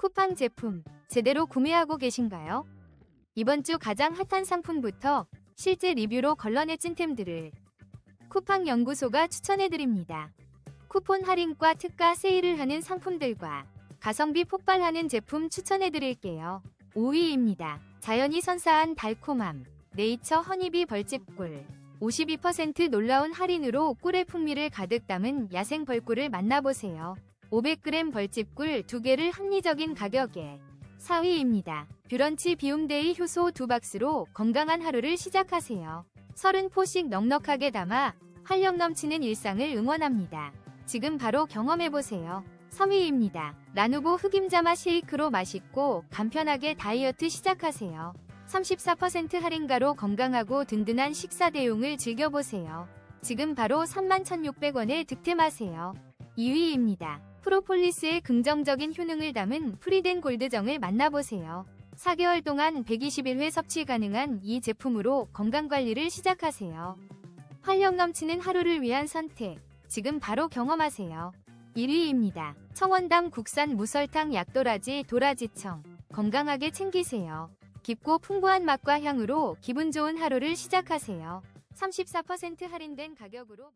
쿠팡 제품 제대로 구매하고 계신가요? 이번 주 가장 핫한 상품부터 실제 리뷰로 걸러내 찐템들을 쿠팡 연구소가 추천해드립니다. 쿠폰 할인과 특가 세일을 하는 상품들과 가성비 폭발하는 제품 추천해드릴게요. 5위입니다. 자연이 선사한 달콤함 네이처 허니비 벌집꿀 52% 놀라운 할인으로 꿀의 풍미를 가득 담은 야생 벌꿀을 만나보세요. 500g 벌집 꿀 2개를 합리적인 가격에 4위입니다. 뷰런치 비움데이 효소 2박스로 건강한 하루를 시작하세요. 30포씩 넉넉하게 담아 활력 넘치는 일상을 응원합니다. 지금 바로 경험해보세요. 3위입니다. 라누보 흑임자마 쉐이크로 맛있고 간편하게 다이어트 시작하세요. 34% 할인가로 건강하고 든든한 식사 대용을 즐겨보세요. 지금 바로 31,600원에 득템하세요. 2위입니다. 프로폴리스의 긍정적인 효능을 담은 프리덴 골드정을 만나보세요. 4개월 동안 121회 섭취 가능한 이 제품으로 건강관리를 시작하세요. 활력 넘치는 하루를 위한 선택. 지금 바로 경험하세요. 1위입니다. 청원담 국산 무설탕 약도라지 도라지청. 건강하게 챙기세요. 깊고 풍부한 맛과 향으로 기분 좋은 하루를 시작하세요. 34% 할인된 가격으로